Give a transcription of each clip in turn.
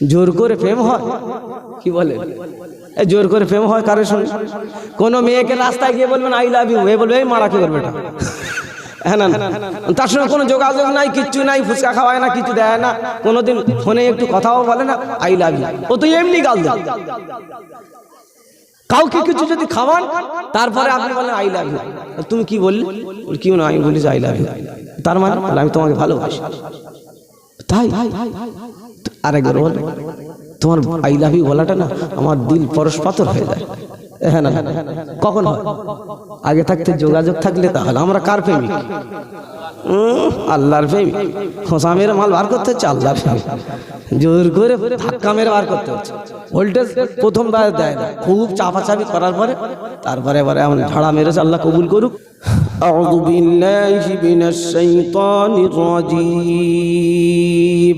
জোর করে প্রেম হয়? কি বলে? জোর করে প্রেম হয় কারোর সঙ্গে? কোনো মেয়েকে রাস্তায় গিয়ে বলবেন আই লাভ ইউ এ বলবে এই মারা কি করবে এটা? হ্যাঁ না। তার সঙ্গে কোনো যোগাযোগ নাই কিচ্ছু নাই ফুচকা খাওয়ায় না কিছু দেয় না। কোনোদিন ফোনে একটু কথাও বলে না আই লাভ ইউ ও তো এমনি গাল দেয়। কাউকে কিছু যদি খাওয়ান তারপরে আপনি বলেন আই লাভ ইউ তুমি কি বললে? বলি, কি না আমি বলি আই লাভ ইউ তার মানে আমি তোমাকে ভালোবাসি। তাই? আরেকবার বল তোমার আই লাভ ইউ বলাটা না আমার দিল পরশ পাথর হয়ে যায় হ্যাঁ না কখন হয় আগে থাকতে যোগাযোগ থাকলে তাহলে আমরা কার প্রেমিক উম, আল্লাহর প্রেমিক খোসা মেরে মাল বার করতে হচ্ছে আল্লাহর প্রেমিক জোর করে ধাক্কা মেরে বার করতে হচ্ছে ভোল্টেজ প্রথমবার দেয় না খুব চাপাচাপি করার পরে তারপরে এবারে এমন ঝাড়া মেরেছে আল্লাহ কবুল করুক أعوذ بالله من الشيطان الرجيم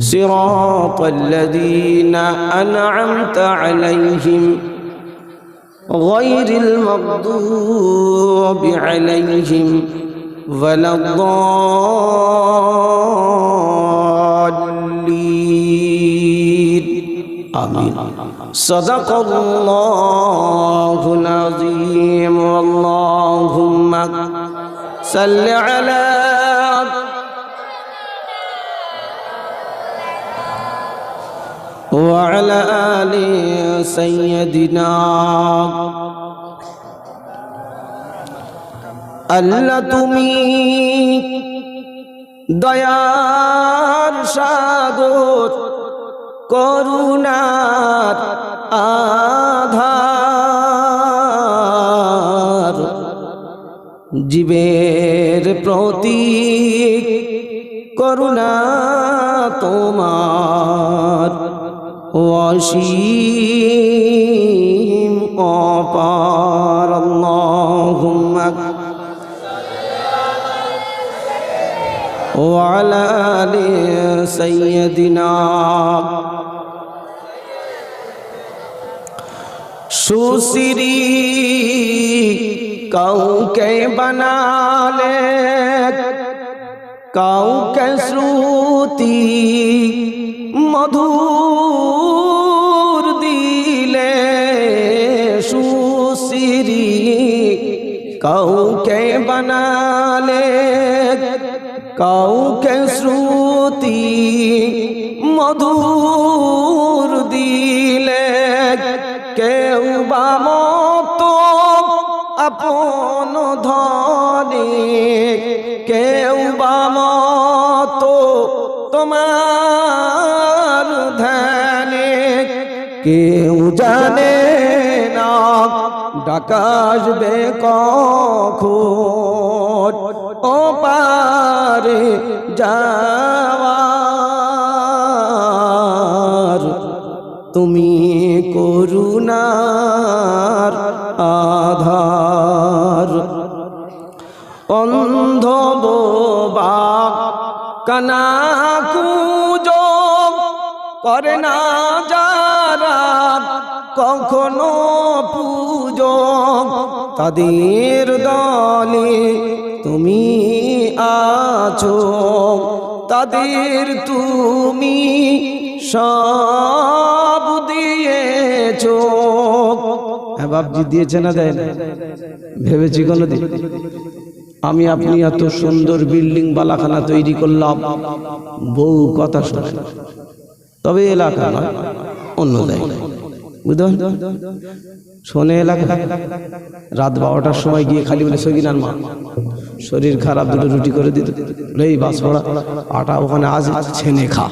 صراط الذين أنعمت عليهم غير المغضوب عليهم ولا الضالين. آمين. صدق الله العظيم. اللهم صل على وعلى آل سيدنا আল্লাহ তুমি দয়ার সাগর করুণার আধার জীবের প্রতি করুণা অসীম অপার আল্লাহুম্মা وعلى آل سيدنا সুশ্রী কাউকে বানালে কাউকে শ্রুতি মধুর দিলে সুশ্রী কাউকে বানালে, কাউকে শ্রুতি মধুর দিলে কেউ বা মতো আপন ধনে, কেউ বা মতো তোমার কেউ জানে না ডাকাশবে কখন? ও পারে যাওয়ার তুমি করুণার আধার। অন্ধ বোবা কানা কুজো করে না যারা কখনো পুজো তাদের দলে তুমি আছো, তাদের তুমি সব দিয়েছ। হ্যাঁ বাপজি দিয়েছে না দেয়? ভেবেছি কোনো দিন আমি আপনি এত সুন্দর বিল্ডিং বালাখানা তৈরি করলাম, বউ কথা শোনে। তবে এলাকা নয়, অন্য জায়গায়। বুঝতে শোনে এলাকা। রাত বারোটার সময় গিয়ে খালি বলে সগিনার মা, শরীর খারাপ, দুটো রুটি করে দিত। এই বাস পড়া আটা ওখানে আজ ছেনে খা।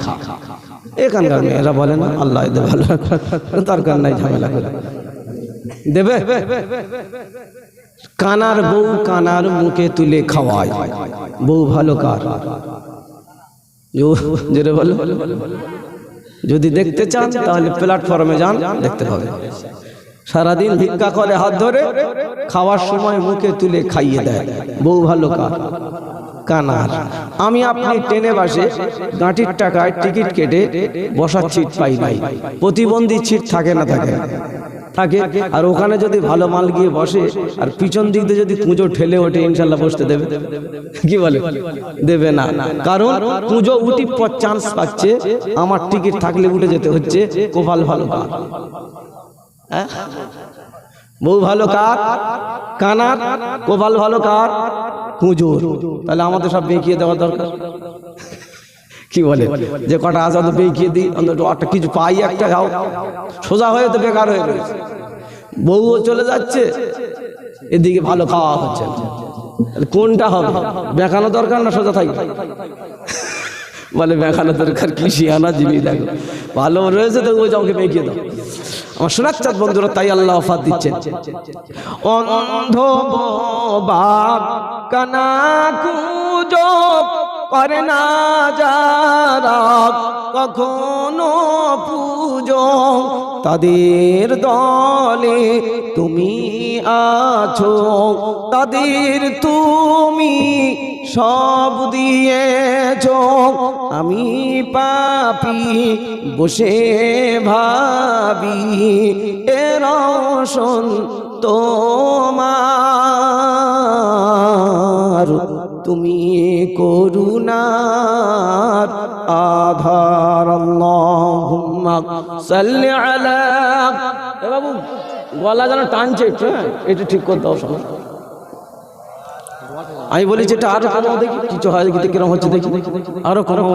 এখানকার মেয়েরা বলে না, আল্লাহ ভালো। দরকার নাই ঝামেলা করে? দেবে? কানার বউ কানার মুখে তুলে খাওয়ায়। বউ ভালো কার? জোরে বলো। যদি দেখতে চান, তাহলে প্ল্যাটফর্মে যান, দেখতে হবে। সারাদিন ভিক্ষা করে হাত ধরে খাওয়ার সময় মুখে তুলে খাইয়ে দেয়। বউ ভালো কা কানার। আমি আপনি ট্রেনে বাসে গাঁটির টাকায় টিকিট কেটে বসার ছিট পাই নাই। প্রতিবন্ধী ছিট থাকে না থাকে? থাকে, আর ওখানে যদি ভালো মাল গিয়ে বসে, আর পিছন দিক দিয়ে যদি পুজো ঠেলে ওঠে ইনশাল্লাহ বসতে দেবে। কি বলে? দেবে না। কারণ পুজো উঠি পর চান্স পাচ্ছে, আমার টিকিট থাকলে উঠে যেতে হচ্ছে, কোপাল ভালো কার। হ্যাঁ? বউ ভালো কার, কানার, কোপাল ভালো কার, পুজোর। তাহলে আমাদের সব বেঁকিয়ে দেওয়া দরকার। কি বলে? যে কটা আছে অত বেঁকিয়ে দিই, অন্তত একটা কিছু পাই, একটা খাও। সোজা হয়ে তো বেকার হয়ে রয়েছে। বউও চলে যাচ্ছে, এদিকে ভালো খাওয়া হচ্ছে। কোনটা হবে? বেকানো দরকার না সোজা থাকবে? বলে বেকানো দরকার কি? শিয়ানা জিনিস দেখো। ভালো রয়েছে তো, ওই আমাকে বেঁকিয়ে দাও। আমার শোনাচ্ছাদ বন্ধুরা, তাই আল্লাহ অফার দিচ্ছেন। অন্ধ কানা কুজো করে না যারা কখনো পুজো, তাদের দলে তুমি আছো, তাদের তুমি সব দিয়েছ। আমি পাপি বসে ভাবি, এর তোমার তুমি করুণার আধার আল্লাহুম্মা সাল্লি আলা এ বাবু গলা যেন টানছে একটু হ্যাঁ? এটা ঠিক করে দাও শোনো আমি বলি যেটা আরও কমাও দেখি কিছু হয় দেখি কিরম হচ্ছে দেখি আরও কমাও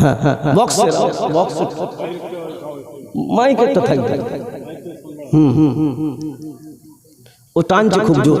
হ্যাঁ হ্যাঁ বক্সের বক্সের মাইকেরটা থাকবে। হুম হুম হুম হুম। ও টানছে খুব জোর।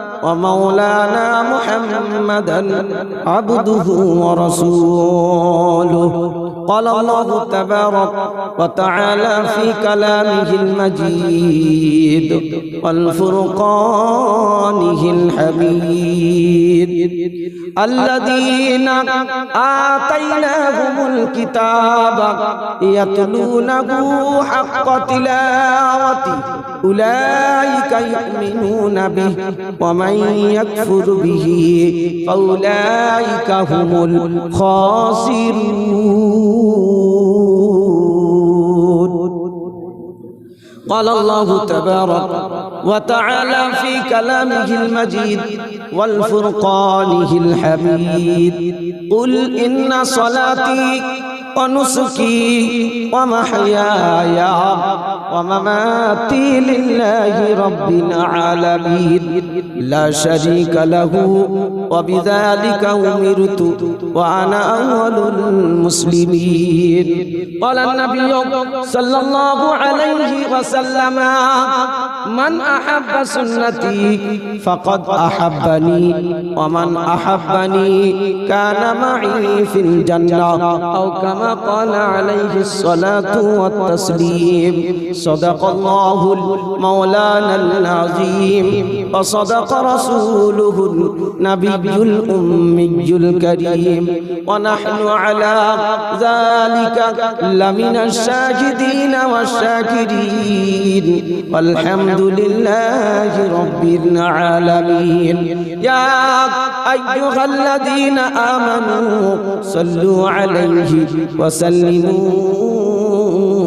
ومولانا محمدا عبده ورسوله. قال الله تبارك وتعالى في كلامه المجيد والفرقانه الحميد. الذين آتيناهم الكتاب يتلونه حق تلاوته أولئك يؤمنون به ومن يكفر به فأولئك هم الخاسرون قال الله تبارك وتعالى في كلامه المجيد والفرقانه الحميد. قل إن صلاتي ونسكي ومحياي ومماتي لله رب العالمين لا شريك له وبذلك أمرت وأنا أول المسلمين قال النبي صلى الله عليه وسلم من أحب سنتي فقد أحبني ومن أحبني كان معي في الجنة أو كما قال عليه الصلاة والتسليم. صدق الله مولانا العظيم. وصدق رسوله النبي الأمي الكريم. ونحن على ذلك لمن الشاهدين والشاكرين. والحمد لله رب العالمين. يا أيها الذين آمنوا صلوا عليه وسلموا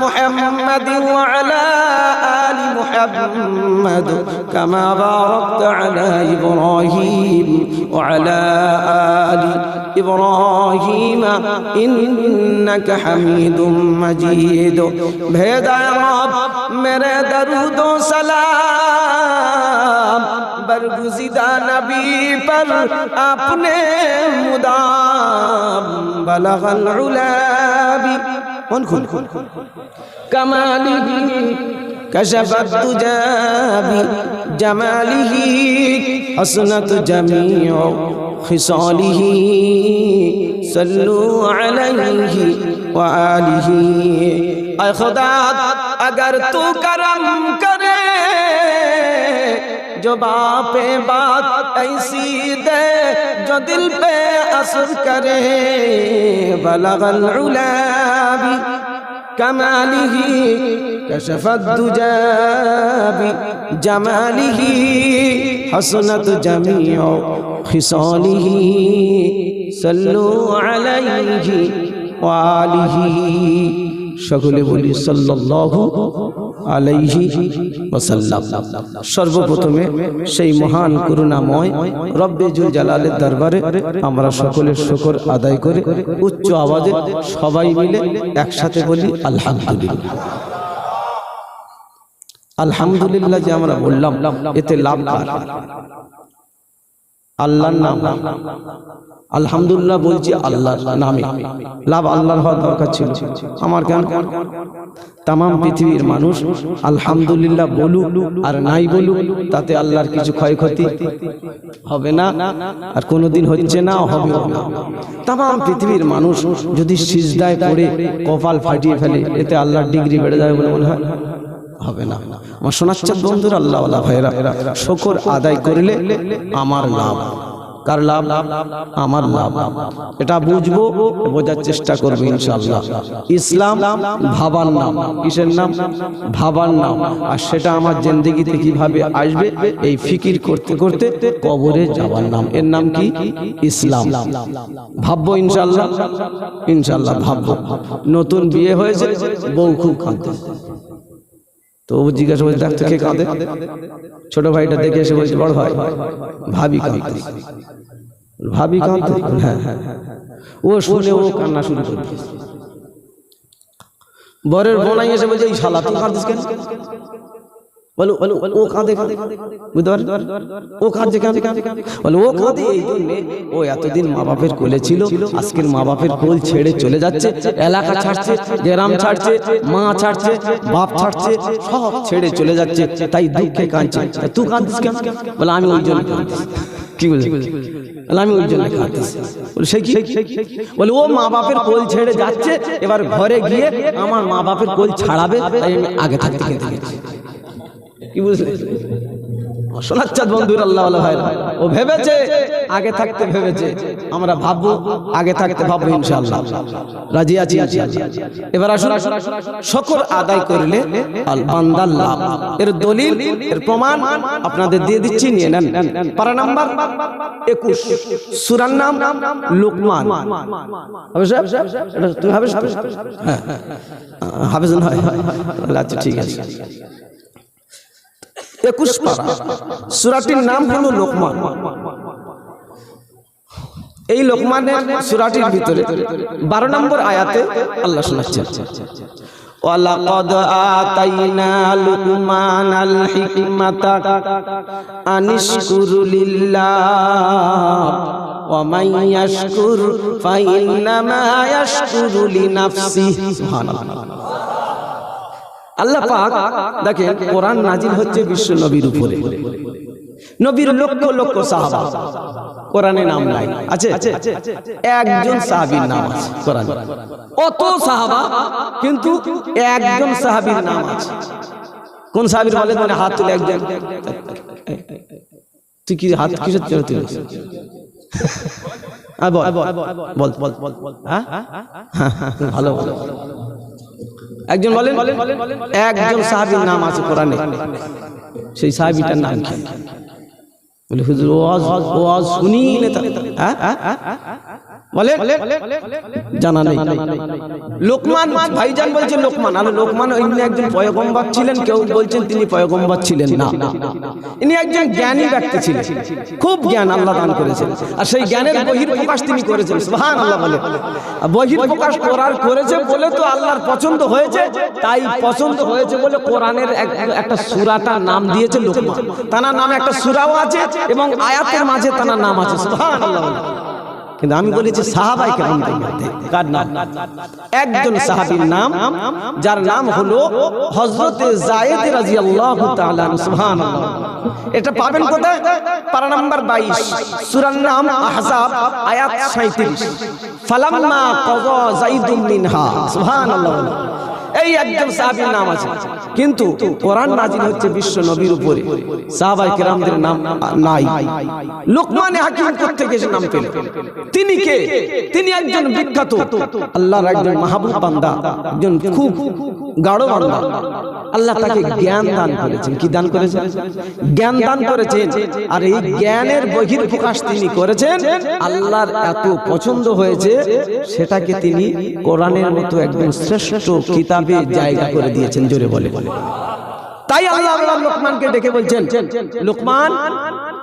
محمد وعلى آل محمد كما باركت على إبراهيم وعلى آل إبراهيم إنك حميد مجيد بھیج رب میرے درود و سلام۔ برگزیدہ نبی پر اپنے مدام بلغ العلا কোন খুন খুন কামালিহি কশফাত তুজাবি, জামালিহি, হাসনাত জামিউ, খিসালিহি, সাল্লু আলাইহি ওয়া আলিহি। আয় খোদা अगर तू करम कर جو باپ بات ایسی دے جو دل پہ اثر کرے بلغ العلا بھی کمالی کشف الدجا بھی جمالی حسنت جمیع خصالی صلو علیہ وآلہ সকলে বলি সাল্লাল্লাহু আলাইহি ওয়াসাল্লাম। সর্বপ্রথমে সেই মহান করুণাময় রব্বে জুল জালালের দরবারে আমরা সকলের শুকর আদায় করে উচ্চ আওয়াজে সবাই মিলে একসাথে বলি, আলহামদুলিল্লাহ। আলহামদুলিল্লাহ যে আমরা বললাম, এতে লাভ আল্লাহর নাম। আলহামদুলিল্লাহ বলছি আল্লাহর নামে। লাভ আল্লাহর হওয়ার দরকার ছিল। আমার কেন? তাম পৃথিবীর মানুষ আলহামদুলিল্লাহ বলুক আর নাই বলুক, তাতে আল্লাহর কিছু ক্ষয়ক্ষতি হবে না আর কোনোদিন হচ্ছে না হবে না। তাম পৃথিবীর মানুষ যদি সিজদায় পড়ে, কপাল ফাটিয়ে ফেলে, এতে আল্লাহর ডিগ্রি বেড়ে যাবে বলে মনে হয়? হবে না। আমার শোনাচ্ছেন বন্ধুরা আল্লাহ ভাইরা শকর আদায় করলে আমার লাভ। কার লাভ? আমার লাভ। এটা বুঝব বোঝার চেষ্টা করব ইনশাআল্লাহ। ইসলাম ভাবার নাম। কিসের নাম? ভাবার নাম। আর সেটা আমার জিন্দগিতে কীভাবে আসবে, এই ফিকির করতে করতে কবরে যাওয়ার নাম। এর নাম কি? ইসলাম। ভাববো ইনশাআল্লাহ? ইনশাআল্লাহ ভাববো। নতুন বিয়ে হয়েছে, বউ খুব কাঁদতে তো ও জিজ্ঞাসা করছে, ডাক্তার কে কাঁদে? ছোট ভাইটা দেখে এসে বলছে, বড় ভাই, ভাবি কাঁদতে ভাবি কাঁদতে হ্যাঁ ও শুনে ও কান্না শুরু করে বরের বোনাই এসে বলছে, এই শালা, তুই কাঁদিস কেন? বলো বলো ও কাঁদে বুঝতে ও কাঁদছে কাঁদে কাঁদে বলো ও কাঁদে এই জন্যে। ও এতদিন মা বাপের কোলে ছিল আজকের মা বাপের কোল ছেড়ে চলে যাচ্ছে এলাকা ছাড়ছে গ্রাম ছাড়ছে মা ছাড়ছে বাপ ছাড়ছে সব ছেড়ে চলে যাচ্ছে তাই দুঃখে কাঁদছে। তুই কাঁদছিস কেন? বলে আমি ওই জন্য কি বলছি? আমি ওই জন্য বলে ও মা বাপের কোল ছেড়ে যাচ্ছে এবার ঘরে গিয়ে আমার মা বাপের কোল ছাড়াবে তাই আমি আগে থাকতে কি বুঝলে? সোনাচ্চাঁদ বন্ধুর আল্লাহ ভাই ও ভেবেছে, আগে থাকতে ভেবেছে। আমরা ভাববো, আগে থাকতে ভাববো রাজি আছি এবার আসুন আদায় করলে এর দলিল, এর প্রমাণ আপনাদের দিয়ে দিচ্ছি, নিয়ে নেন। পারা নাম্বার একুশ, সুরার নাম লোকমান? তুমি হ্যাঁ আচ্ছা ঠিক আছে। একুশ পারা সুরাটির নাম হলো লোকমান এই লোকমানের সুরাটির ভিতরে বারো নম্বর আয়াতে আল্লাহ শোনাচ্ছেন وَلَقَدْ آتَيْنَا لُقْمَانَ الْحِكْمَةَ أَنِ اشْكُرْ لِلَّهِ وَمَنْ يَشْكُرْ فَإِنَّمَا يَشْكُرُ لِنَفْسِهِ سبحان الله আল্লাহ পাক দেখেন কোরআন নাজিল হচ্ছে বিশ্ব নবীর উপরে। নবীর লক্ষ লক্ষ সাহাবা। কোরআনে নাম নাই। আছে? একজন সাহাবীর নাম আছে কোরআনে। অত সাহাবা কিন্তু একজন সাহাবীর নাম আছে। কোন সাহাবীর বলে মানে হাত তুলে একজন? তুই কি হাত কিসের তুলেছিস আয় বল। বল। বল। বল। বল। হ্যাঁ? হ্যাঁ, হ্যাঁ, ভালো ভালো। একজন বলেন, একজন সাহাবির নাম আছে কোরআনে। সেই সাহাবিটার নাম কি? বলে, হুজুর, ওয়াজ ওয়াজ শুনি হ্যাঁ? বলে? জানা নেই। লোকমান ভাইজান বলছে লোকমান। আর লোকমান ইনি একজন পয়গম্বর ছিলেন কেউ বলছেন তিনি পয়গম্বর ছিলেন না। ইনি একজন জ্ঞানী ব্যক্তি ছিলেন। খুব জ্ঞান আল্লাহ দান করেছেন। আর সেই জ্ঞানের বহির প্রকাশ তিনি করেছেন। আল্লাহ বলে। বহির প্রকাশ করার করেছে বলে তো আল্লাহর পছন্দ হয়েছে। তাই পছন্দ হয়েছে বলে কোরআনের এক- একটা সুরাটা নাম দিয়েছে লোকমান। তানার নামে একটা সুরাও আছে এবং আয়াতের মাঝে তানার নাম আছে। সুবহান আল্লাহ কিন্তু আমি বলেছি সাহাবাই কেরামদের মধ্যে। কার নাম? একজন সাহাবীর নাম যার নাম হলো হজরতে যায়েদ রাদিয়াল্লাহু তাআলা সুবহানাল্লাহ। এটা পাবেন কোথায়? পারা নাম্বার 22 সূরার নাম আহজাব আয়াত 37 ফালাম্মা কজ জাইদুল মিনহা সুবহানাল্লাহ এই একজন সাহাবীর নাম আছে। কিন্তু কোরআন নাজিল হচ্ছে বিশ্ব নবীর উপরে। সাহাবাই কেরামদের নাম নাই। লোকমান হাকিম থেকে এসে নাম পেল? তিনি কে? তিনি একজন বিখ্যাত, আল্লাহর একজন মাহবুব বান্দা, একজন খুব গাঢ় বান্দা। আল্লাহ তাকে জ্ঞান দান করেছেন। কি দান করেছেন? জ্ঞান দান করেছেন। আর এই জ্ঞানের বহির প্রকাশ তিনি করেছেন। আল্লাহর এত পছন্দ হয়েছে সেটাকে তিনি কোরআনের মতো একদম শ্রেষ্ঠ কিতাবে জায়গা করে দিয়েছেন জোরে বলে। তাই আল্লাহ আল্লাহ লোকমানকে ডেকে বলছেন লোকমান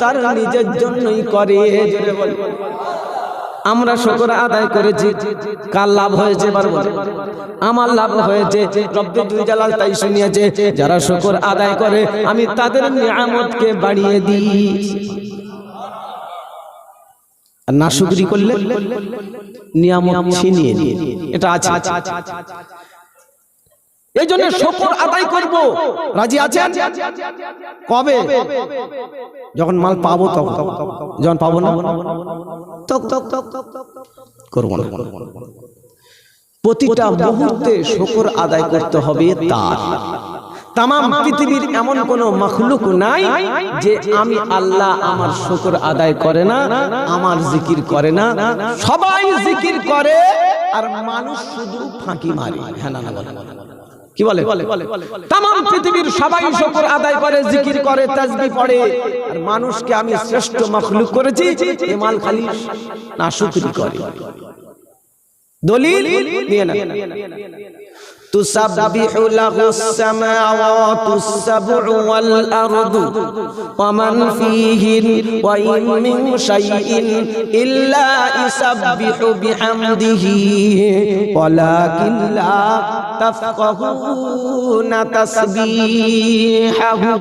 তার নিজের জন্যই করে। আমরা শুকর আদায় করেছি। কার লাভ হয়েছে আমার লাভ হয়েছে। রব্বি দুই জালাল তাই শুনিয়েছে, যারা শকর আদায় করে, আমি তাদের নিয়ামতকে বাড়িয়ে দিই। না শুকরি করলে নিয়ামত ছিনিয়ে নিয়ে। এটা আছে। এই জন্য শকর আদায় করব। রাজি আছেন? কবে? যখন মাল পাবো তখন। যখন পাবো না? করব না। প্রতিটা মুহূর্তে শকর আদায় করতে হবে তার। তাম পৃথিবীর এমন কোন মখলুক নাই যে আমি আল্লাহ আমার শকর আদায় করে না আমার জিকির করে না। সবাই জিকির করে আর মানুষ শুধু ফাঁকি মারে। হ্যাঁ না না। কি বলে? তাম পৃথিবীর সবাই শকর আদায় করে জিকির করে তাজবি পড়ে। আর মানুষকে আমি শ্রেষ্ঠ মখলুক করেছি মাল খালি না শুকরি করে। দলিল নিয়ে না تسبح له السماوات السبع والأرض ومن فيهن وإن من شيء إلا يسبح بحمده. ولكن لا تفقهون تسبيحه.